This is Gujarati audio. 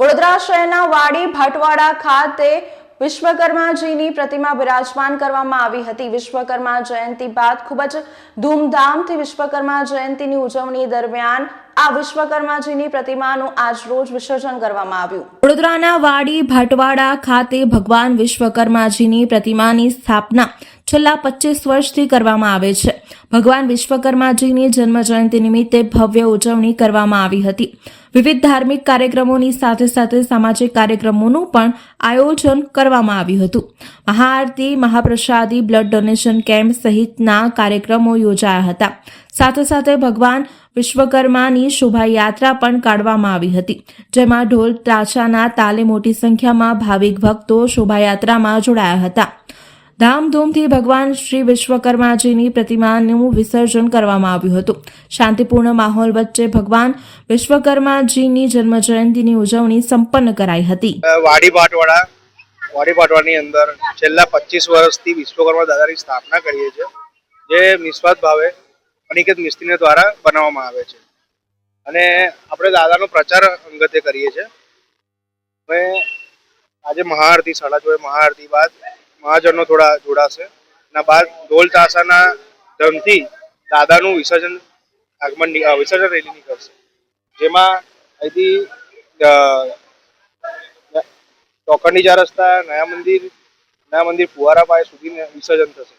વડોદરા શહેરના વાડી ભાટવાડા ખાતે વિશ્વકર્માજીની પ્રતિમા બિરાજમાન કરવામાં આવી હતી. વિશ્વકર્મા જયંતિ બાદ ખૂબ જ ધૂમધામથી વિશ્વકર્મા જયંતિની ઉજવણી દરમિયાન આ વિશ્વકર્માજીની પ્રતિમાનું આજરોજ વિસર્જન કરવામાં આવ્યું. વડોદરાના વાડી ભાટવાડા ખાતે ભગવાન વિશ્વકર્માજીની પ્રતિમાની સ્થાપના છેલ્લા પચીસ વર્ષથી કરવામાં આવે છે. ભગવાન વિશ્વકર્માજીની જન્મ જયંતિ નિમિત્તે ભવ્ય ઉજવણી કરવામાં આવી હતી. વિવિધ ધાર્મિક કાર્યક્રમોની સાથે સાથે સામાજિક કાર્યક્રમોનું પણ આયોજન કરવામાં આવ્યું હતું. મહાઆરતી, મહાપ્રસાદી, બ્લડ ડોનેશન કેમ્પ સહિતના કાર્યક્રમો યોજાયા હતા. સાથે સાથે ભગવાન વિશ્વકર્માની શોભાયાત્રા પણ કાઢવામાં આવી હતી. જેમાં ઢોલ ત્રાછાના તાલે મોટી સંખ્યામાં ભાવિક ભક્તો શોભાયાત્રામાં જોડાયા હતા. ધામધૂમથી ભગવાન શ્રી વિશ્વકર્માજીની પ્રતિમાનું વિસર્જન કરવામાં આવ્યું હતું. શાંતિપૂર્ણ માહોલ વચ્ચે ભગવાન વિશ્વકર્માજીની જન્મજયંતિની ઉજવણી સંપન્ન કરાઈ હતી. વાડી પાટવાડા વાડી પાટવાડાની અંદર છેલ્લા પચીસ વર્ષથી વિશ્વકર્મા દાદાની સ્થાપના કરીએ છીએ, જે નિસ્વાર્થ ભાવે અનિકેત મિસ્ત્રીને દ્વારા બનાવવામાં આવે છે. અને આપણે દાદાનો પ્રચાર અંગતે કરીએ છીએ. હવે આજે મહાઆરતી, સાડા જોડે મહાઆરતી બાદ મહાજનો થોડા જોડાશે. એના બાદ ઢોલ તાસાના ધનથી દાદાનું વિસર્જન આગમન વિસર્જન રેલી નીકળશે. જેમાં અહીંથી ચોકડી ચાર રસ્તા, નયા મંદિર નયા મંદિર ફુવારા પાસે સુધી વિસર્જન થશે.